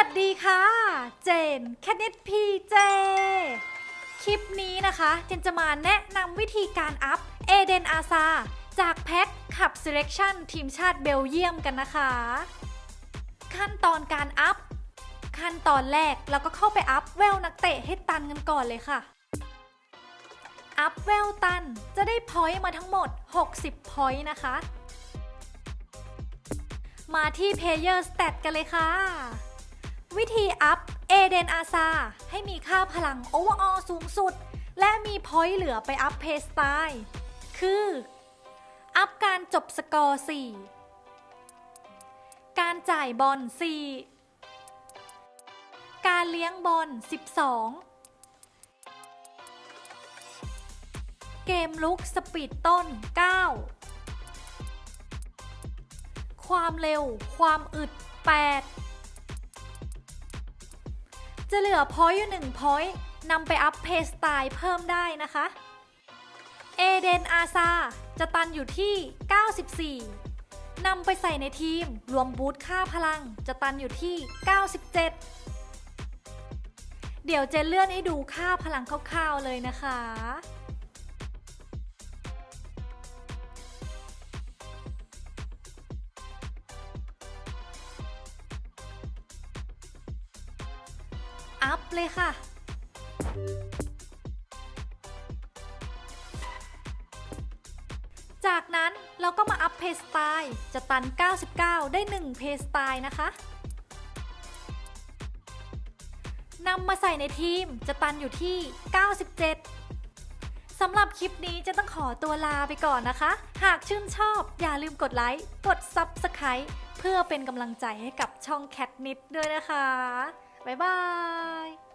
ัสดีค่ะ เจนแคทเนตพีเจ คลิปนี้นะคะ เจนจะมาแนะนำวิธีการอัพเอเดนอาซาจากแพ็คขับ Selection ทีมชาติเบลเยียมกันนะคะ ขั้นตอนการอัพ ขั้นตอนแรกเราก็เข้าไปอัพเวลนักเตะให้ตันกันก่อนเลยค่ะ อัพเวลตันจะได้พอยต์มาทั้งหมด 60พอยต์นะคะ มาที่ Player Stat กันเลยค่ะ เอเดนอาซาให้มีค่าพลังโอเวอร์ออสูงสุด และมีพอยต์เหลือไปอัพเพสไตล์คือ อัพการจบสกอร์ 4 การจ่ายบอล 4 การเลี้ยงบอล 12 เกมลุกสปีดต้น 9 ความเร็วความอึด 8 จะเหลือพอยต์อยู่1พอยต์นำไปอัพเพสไตล์เพิ่มได้นะคะเอเดนอาซาจะตันอยู่ที่ 94 นำไปใส่ในทีม รวมบูทค่าพลัง จะตันอยู่ที่ 97 เดี๋ยวเจนเลื่อนให้ดูค่าพลังคร่าวๆเลยนะคะ อัพเลยค่ะ จากนั้นเราก็มาอัพเพสไตล์จะตัน 99 ได้ 1 เพสไตล์นะคะนำมาใส่ในทีมจะตันอยู่ที่ 97 สำหรับคลิปนี้จะต้องขอตัวลาไปก่อนนะคะ หากชื่นชอบอย่าลืมกดไลค์ กด Subscribe เพื่อเป็นกำลังใจให้กับช่องแคทนิดด้วยนะคะ บ๊ายบาย